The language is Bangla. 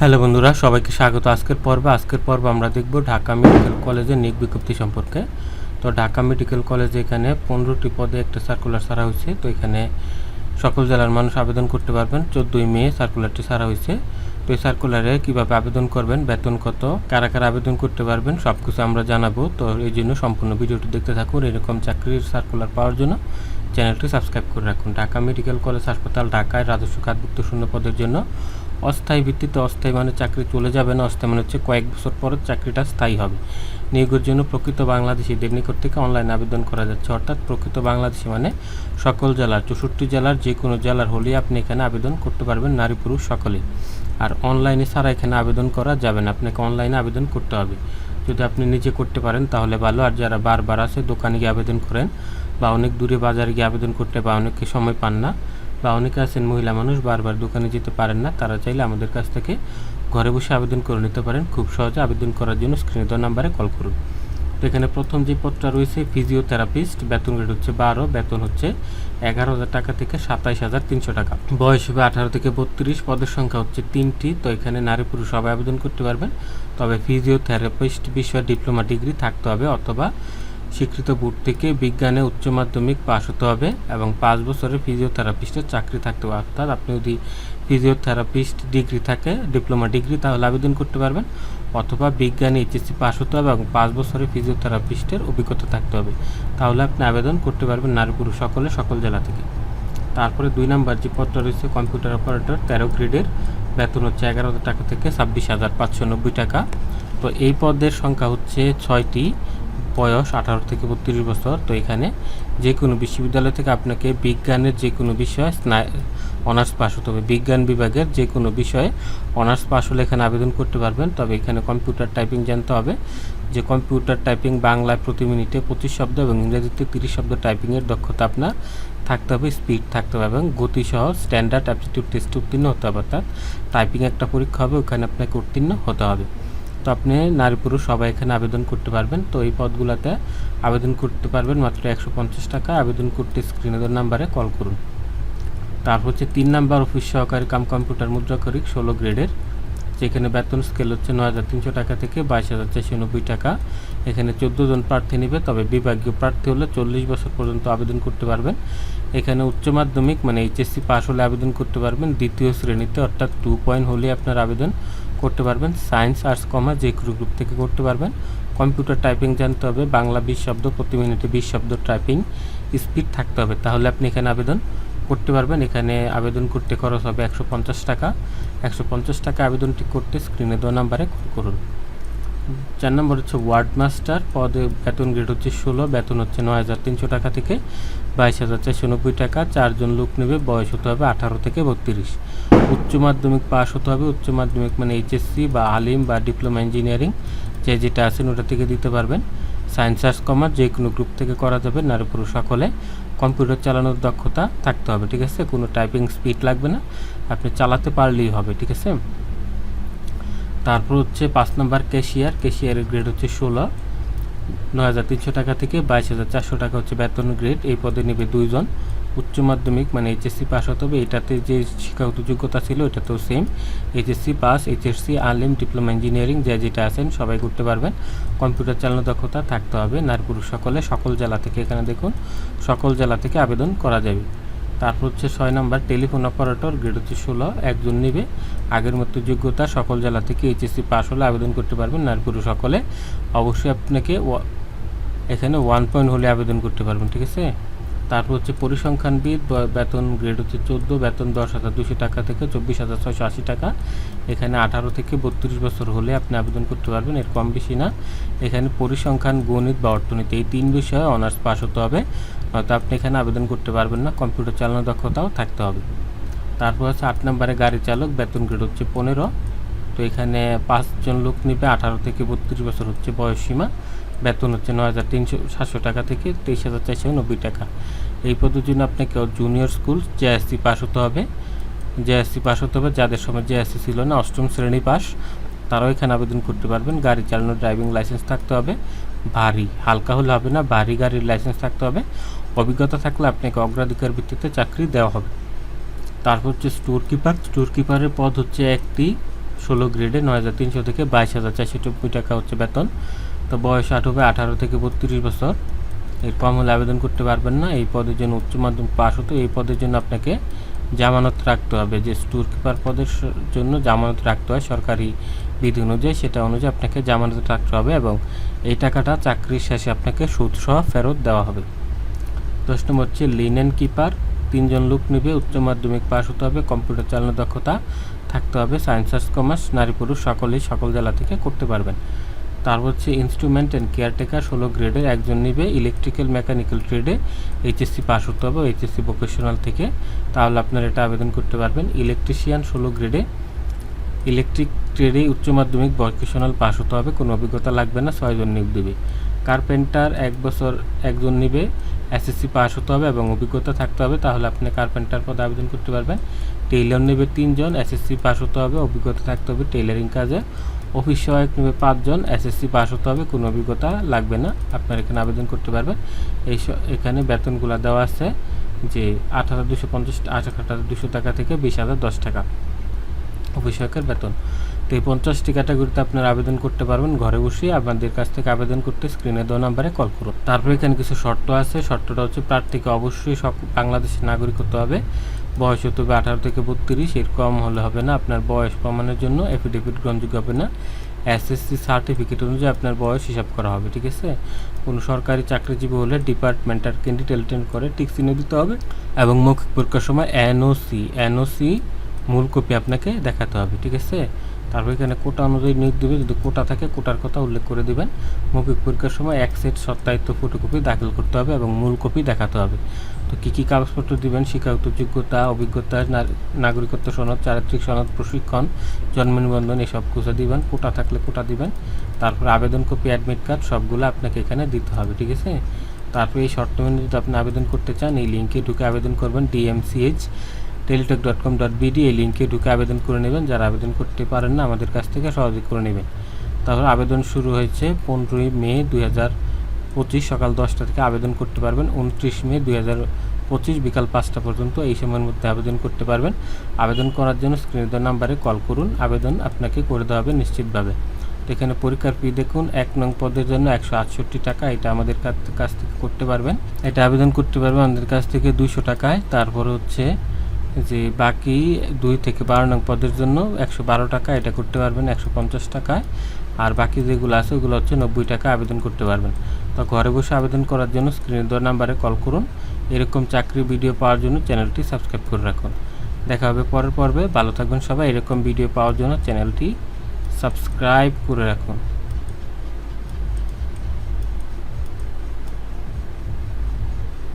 হ্যালো বন্ধুরা, সবাইকে স্বাগত। আজকের পর্বে, আজকের পর্ব আমরা দেখব ঢাকা মেডিকেল কলেজের নিয়োগ বিজ্ঞপ্তি সম্পর্কে। তো ঢাকা মেডিকেল কলেজে এখানে পনেরোটি পদে একটা সার্কুলার ছাড়া হয়েছে। তো এখানে সকল জেলার মানুষ আবেদন করতে পারবেন। চোদ্দোই মে সার্কুলারটি ছাড়া হয়েছে। তো এই সার্কুলারে কীভাবে আবেদন করবেন, বেতন কত, কারা কারা আবেদন করতে পারবেন সব কিছু আমরা জানাব। তো এই জন্য সম্পূর্ণ ভিডিওটি দেখতে থাকুন। এরকম চাকরির সার্কুলার পাওয়ার জন্য চ্যানেলটি সাবস্ক্রাইব করে রাখুন। ঢাকা মেডিকেল কলেজ হাসপাতাল, ঢাকায় রাজস্ব খাতভুক্ত শূন্য পদের জন্য অস্থায়ী ভিত্তিতে অস্থায়ী মানে চাকরি চলে যাবে না, অস্থায়ী মানে হচ্ছে কয়েক বছর পর চাকরিটা স্থায়ী হবে। নিয়োগের জন্য প্রকৃত বাংলাদেশিদের নিকট থেকে অনলাইন আবেদন করা যাচ্ছে। অর্থাৎ প্রকৃত বাংলাদেশি মানে সকল জেলার, চৌষট্টি জেলার যে কোনো জেলার হলেই আপনি এখানে আবেদন করতে পারবেন, নারী পুরুষ সকলেই। আর অনলাইনে ছাড়া এখানে আবেদন করা যাবে না, আপনাকে অনলাইনে আবেদন করতে হবে। যদি আপনি নিজে করতে পারেন, তাহলে ভালো। আর যারা বারবার আছে, দোকানে গিয়ে আবেদন করেন বা অনেক দূরে বাজারে গিয়ে আবেদন করতে বা অনেকে সময় পান না বা অনেকে আছেন মহিলা মানুষ, বারবার দোকানে যেতে পারেন না, তারা চাইলে আমাদের কাছ থেকে ঘরে বসে আবেদন করে নিতে পারেন। খুব সহজে আবেদন করার জন্য স্ক্রিনে দেওয়া নাম্বারে কল করুন। তো এখানে প্রথম যে পদটা রয়েছে ফিজিওথেরাপিস্ট বেতন রেট হচ্ছে বারো, বেতন হচ্ছে এগারো হাজার টাকা থেকে সাতাইশ হাজার তিনশো টাকা। বয়স হবে আঠারো থেকে বত্রিশ, পদের সংখ্যা হচ্ছে তিনটি, তো এখানে নারী পুরুষ সবাই আবেদন করতে পারবেন। তবে ফিজিওথেরাপিস্ট বিষয়ে ডিপ্লোমা ডিগ্রি থাকতে হবে অথবা স্বীকৃত বোর্ড থেকে বিজ্ঞানে উচ্চ মাধ্যমিক পাস হতে হবে এবং পাঁচ বছরের ফিজিওথেরাপিস্টের চাকরি থাকতে হবে। অর্থাৎ আপনি যদি ফিজিওথেরাপিস্ট ডিগ্রি থাকে ডিপ্লোমা ডিগ্রি তাহলে আবেদন করতে পারবেন। অথবা বিজ্ঞানে এইচএসসি পাস হতে হবে এবং পাঁচ বছরের ফিজিওথেরাপিস্টের অভিজ্ঞতা থাকতে হবে। তাহলে আপনি আবেদন করতে পারবেন নারী পুরুষ সকলে, সকল জেলা থেকে। তারপরে দুই নাম্বার যে পদটা রয়েছে কম্পিউটার অপারেটর তেরো গ্রেডের, বেতন হচ্ছে এগারো টাকা থেকে ছাব্বিশ হাজার পাঁচশো নব্বই টাকা। তো এই পদের সংখ্যা হচ্ছে ছয়টি। বয়স আঠারো থেকে বত্রিশ বছর, তো এখানে যে কোনো বিশ্ববিদ্যালয় থেকে আপনাকে বিজ্ঞানের যে কোনো বিষয়ে অনার্স পাস হতে হবে। বিজ্ঞান বিভাগের যে কোনো বিষয়ে অনার্স পাস হলে এখানে আবেদন করতে পারবেন। তবে এখানে কম্পিউটার টাইপিং জানতে হবে। যে কম্পিউটার টাইপিং বাংলায় প্রতি মিনিটে পঁচিশ শব্দ এবং ইংরেজিতে তিরিশ শব্দ টাইপিংয়ের দক্ষতা আপনার থাকতে হবে, স্পিড থাকতে হবে এবং গতিসহ স্ট্যান্ডার্ড অ্যাপটিটিউড টেস্ট উত্তীর্ণ হতে হবে। অর্থাৎ টাইপিং একটা পরীক্ষা হবে, ওখানে আপনাকে উত্তীর্ণ হতে হবে। তো আপনি নারী পুরুষ সবাই এখানে আবেদন করতে পারবেন। তো এই পদগুলোতে আবেদন করতে পারবেন মাত্র একশো পঞ্চাশ টাকা। আবেদন করতে স্ক্রিনে দেওয়ার নাম্বারে কল করুন। তারপর হচ্ছে তিন নাম্বার অফিস সহকারী কাম কম্পিউটার মুদ্রাক্ষরিক ষোলো গ্রেডের যেখানে বেতন স্কেল হচ্ছে নয় হাজার তিনশো টাকা থেকে বাইশ হাজার চারশো নব্বই টাকা। এখানে চোদ্দ জন প্রার্থী নেবে, তবে বিভাগীয় প্রার্থী হলে চল্লিশ বছর পর্যন্ত আবেদন করতে পারবেন। এখানে উচ্চ মাধ্যমিক মানে এইচএসসি পাস হলে আবেদন করতে পারবেন। দ্বিতীয় শ্রেণীতে অর্থাৎ টু পয়েন্ট হলে আপনার আবেদন। করতে পারবেন। সায়েন্স, আর্টস, কমার্স, যে কোনো গ্রুপ থেকে করতে পারবেন। কম্পিউটার টাইপিং জানতে হবে, বাংলা বিশ শব্দ, প্রতি মিনিটে বিশ শব্দ টাইপিং স্পিড থাকতে হবে। তাহলে আপনি এখানে আবেদন করতে পারবেন। এখানে আবেদন করতে খরচ হবে একশো পঞ্চাশ টাকা। একশো পঞ্চাশ টাকা আবেদনটি করতে স্ক্রিনে দেওয়া নাম্বারে কল করুন। চার নম্বর হচ্ছে ওয়ার্ড মাস্টার, পদে বেতন গ্রেড হচ্ছে ষোলো, বেতন হচ্ছে নয় হাজার তিনশো টাকা থেকে বাইশ হাজার চারশো নব্বই টাকা, চারজন লোক নেবে, বয়স হতে হবে আঠারো থেকে বত্রিশ। উচ্চ মাধ্যমিক পাস হতে হবে, উচ্চ মাধ্যমিক মানে এইচএসসি বা আলিম বা ডিপ্লোমা ইঞ্জিনিয়ারিং, যে যেটা আছেন ওটা থেকে দিতে পারবেন। সায়েন্স আর্টস, কমার্স, যে কোনো গ্রুপ থেকে করা যাবে, নারী পুরুষ সকলে। কম্পিউটার চালানোর দক্ষতা থাকতে হবে, ঠিক আছে? কোনো টাইপিং স্পিড লাগবে না। আপনি চালাতে পারলেই হবে, ঠিক আছে? তারপর হচ্ছে পাঁচ নম্বর ক্যাশিয়ার, ক্যাশিয়ারের গ্রেড হচ্ছে ষোলো। নয় হাজার তিনশো টাকা থেকে বাইশ হাজার চারশো টাকা হচ্ছে বেতন গ্রেড এই পদে নেবে দুইজন। উচ্চ মাধ্যমিক মানে এইচএসসি পাস হতে হবে। এটাতে যে শিক্ষাগত যোগ্যতা ছিল, এটাতেও সেম এইচএসসি পাস, এইচএসসি, আলিম, ডিপ্লোমা ইঞ্জিনিয়ারিং যে যেটা আছেন, সবাই করতে পারবেন। কম্পিউটার চালানো দক্ষতা থাকতে হবে। নারী পুরুষ সকলে সকল জেলা থেকে এখানে দেখুন, সকল জেলা থেকে আবেদন করা যাবে। তারপর হচ্ছে ছয় নম্বর, টেলিফোন অপারেটর, গ্রেড হচ্ছে ষোলো, একজন নিবে। আগের মতো যোগ্যতা সকল জেলা থেকে এইচএসসি পাস হলে আবেদন করতে পারবেন নারী পুরুষ সকলে। অবশ্যই আপনাকে এখানে ওয়ান পয়েন্ট হলে আবেদন করতে পারবেন, ঠিক আছে? তারপর হচ্ছে পরিসংখ্যানবিদ বেতন গ্রেড হচ্ছে চোদ্দ, বেতন দশ হাজার দুশো টাকা থেকে চব্বিশ হাজার ছয়শো আশি টাকা। এখানে আঠারো থেকে বত্রিশ বছর হলে আপনি আবেদন করতে পারবেন, এর কম বেশি না। এখানে পরিসংখ্যান, গণিত বা অর্থনীতি, এই তিন বিষয়ে অনার্স পাস হতে হবে। নয়তো আপনি এখানে আবেদন করতে পারবেন না, কম্পিউটার চালানোর দক্ষতাও থাকতে হবে। তারপর হচ্ছে আট নম্বরে গাড়ি চালক, বেতন গ্রেড হচ্ছে পনেরো। তো এখানে পাঁচজন লোক নিবে, আঠারো থেকে বত্রিশ বছর হচ্ছে বয়স সীমা বেতন হচ্ছে নয় হাজার তিনশো সাতশো টাকা থেকে তেইশ হাজার চারশো নব্বই টাকা। এই পদের জন্য আপনাকে জুনিয়র স্কুল জেএসসি পাস হতে হবে। জেএসসি পাস হতে হবে, যাদের সময় জেএসসি ছিল না, অষ্টম শ্রেণি পাস তারাও এখানে আবেদন করতে পারবেন। গাড়ি চালানোর ড্রাইভিং লাইসেন্স থাকতে হবে, ভারী, হালকা হলে হবে না, ভারী গাড়ির লাইসেন্স থাকতে হবে। অভিজ্ঞতা থাকলে আপনাকে অগ্রাধিকার ভিত্তিতে চাকরি দেওয়া হবে। তারপর হচ্ছে স্টোর কিপার স্টোর কিপারের পদ হচ্ছে একটি, ষোলো গ্রেডে নয় হাজার তিনশো থেকে বাইশ হাজার চারশো টাকা হচ্ছে বেতন। তো বয়স আট হবে, আঠারো থেকে বত্রিশ বছর। এর কম হলে আবেদন করতে পারবেন না, এই পদের জন্য উচ্চ মাধ্যমিক পাস হতো এই পদের জন্য আপনাকে জামানত রাখতে হবে। যে স্টোর কিপার পদের জন্য জামানত রাখতে হয় সরকারি বিধি অনুযায়ী, সেটা অনুযায়ী আপনাকে জামানত রাখতে হবে এবং এই টাকাটা চাকরির শেষে আপনাকে সুদসহ ফেরত দেওয়া হবে। দশ নম্বর হচ্ছে লিনেন কিপার তিনজন লোক নেবে, উচ্চ মাধ্যমিক পাস হতে হবে কম্পিউটার চালানোর দক্ষতা থাকতে হবে সায়েন্স আর্টস কমার্স নারী, পুরুষ সকলেই সকল জেলা থেকে করতে পারবেন। তারপর হচ্ছে ইনস্ট্রুমেন্ট অ্যান্ড কেয়ারটেকার ষোলো গ্রেডের একজন নিবে ইলেকট্রিক্যাল মেকানিক্যাল ট্রেডে এইচএসসি পাস হতে হবে এইচএসসি ভোকেশনাল থেকে। তাহলে আপনারা এটা আবেদন করতে পারবেন। ইলেকট্রিশিয়ান ষোলো গ্রেডে ইলেকট্রিক ট্রেডে উচ্চ মাধ্যমিক ভোকেশনাল পাস হতে হবে, কোনো অভিজ্ঞতা লাগবে না, ছয়জন নিয়োগ দেবে। কার্পেন্টার এক বছর একজন নিবে এসএসসি পাস হতে হবে এবং অভিজ্ঞতা থাকতে হবে, তাহলে আপনি কার্পেন্টার পদে আবেদন করতে পারবেন। টেইলর নেবে তিনজন এসএসসি পাস হতে হবে, অভিজ্ঞতা থাকতে হবে টেইলারিং কাজে। অফিস সহায়ক নেবে পাঁচজন এসএসসি পাস হতে হবে, কোনো অভিজ্ঞতা লাগবে না, আপনার এখানে আবেদন করতে পারবেন। এই এখানে বেতনগুলো দেওয়া আছে যে আট হাজার দুশো পঞ্চাশ আট হাজার দুশো টাকা থেকে বিশ হাজার দশ টাকা অফিসকের বেতন। তো এই পঞ্চাশটি ক্যাটাগরিতে আপনারা আবেদন করতে পারবেন, ঘরে বসেই আপনাদের কাছ থেকে আবেদন করতে স্ক্রিনে দেওয়া নাম্বারে কল করুন। তারপরে এখানে কিছু শর্ত আছে, শর্তটা হচ্ছে প্রার্থীকে অবশ্যই সব বাংলাদেশের নাগরিক হতে হবে। বয়স হতে হবে আঠারো থেকে বত্রিশ, এর কম হলে হবে না। আপনার বয়স প্রমাণের জন্য এফিডেভিট গ্রহণযোগ্য হবে না। এসএসসি সার্টিফিকেট অনুযায়ী আপনার বয়স হিসাব করা হবে, ঠিক আছে? কোনো সরকারি চাকরিজীবী হলে ডিপার্টমেন্টাল ক্যান্ডিডেট অ্যাটেন্ড করে টিক চিহ্ন দিতে হবে এবং মৌখিক পরীক্ষার সময় এনওসি এনওসি মূল কপি আপনাকে দেখাতে হবে, ঠিক আছে? তারপর এখানে কোটা অনুযায়ী নিয়োগ দেবে। যদি কোটা থাকে, কোটার কথা উল্লেখ করে দিবেন। মৌখিক পরীক্ষার সময় এক সেট সত্যায়িত ফটোকপি দাখিল করতে হবে এবং মূল কপি দেখাতে হবে। তো কী কী কাগজপত্র দিবেন? শিক্ষাগত যোগ্যতা, অভিজ্ঞতা নাগরিকত্ব সনদ, চারিত্রিক সনদ, প্রশিক্ষণ, জন্ম নিবন্ধন, এসব কিছু দিবেন। কোটা থাকলে কোটা দিবেন। তারপর আবেদন কপি অ্যাডমিট কার্ড সবগুলো আপনাকে এখানে দিতে হবে, ঠিক আছে? তারপরে এই শর্ত মেনে যদি আপনি আবেদন করতে চান, এই লিঙ্কে ঢুকে আবেদন করবেন DMCH Teletalk dot com dot BD এই লিঙ্কে ঢুকে আবেদন করে নেবেন। যারা আবেদন করতে পারেন না, আমাদের কাছ থেকে সহজে করে নেবেন। তারপর আবেদন শুরু হয়েছে পনেরোই মে দুই পঁচিশ সকাল দশটা থেকে আবেদন করতে পারবেন। উনত্রিশ মে দুই পঁচিশ বিকাল পাঁচটা পর্যন্ত এই সময়ের মধ্যে আবেদন করতে পারবেন। আবেদন করার জন্য স্ক্রিনে দেওয়া নাম্বারে কল করুন। আবেদন আপনাকে করে দেওয়া হবে নিশ্চিতভাবে। এখানে পরীক্ষার ফি দেখুন, এক নং পদের জন্য একশো আটষট্টি টাকা। এটা আমাদের কাছ থেকে করতে পারবেন। এটা আবেদন করতে পারবেন আমাদের কাছ থেকে দুশো টাকায়। তারপর হচ্ছে যে বাকি দুই থেকে বারো নং পদের জন্য একশো বারো টাকা, এটা করতে পারবেন একশো পঞ্চাশ টাকায়। আর বাকি যেগুলো আছে, ওগুলো হচ্ছে নব্বই টাকা আবেদন করতে পারবেন। তো ঘরে বসে আবেদন করার জন্য স্ক্রিনে দেওয়া নাম্বারে কল করুন। এরকম চাকরি ভিডিও পাওয়ার জন্য চ্যানেলটি সাবস্ক্রাইব করে রাখুন। দেখা হবে পরের পর্বে। ভালো থাকবেন সবাই। এরকম ভিডিও পাওয়ার জন্য চ্যানেলটি সাবস্ক্রাইব করে রাখুন।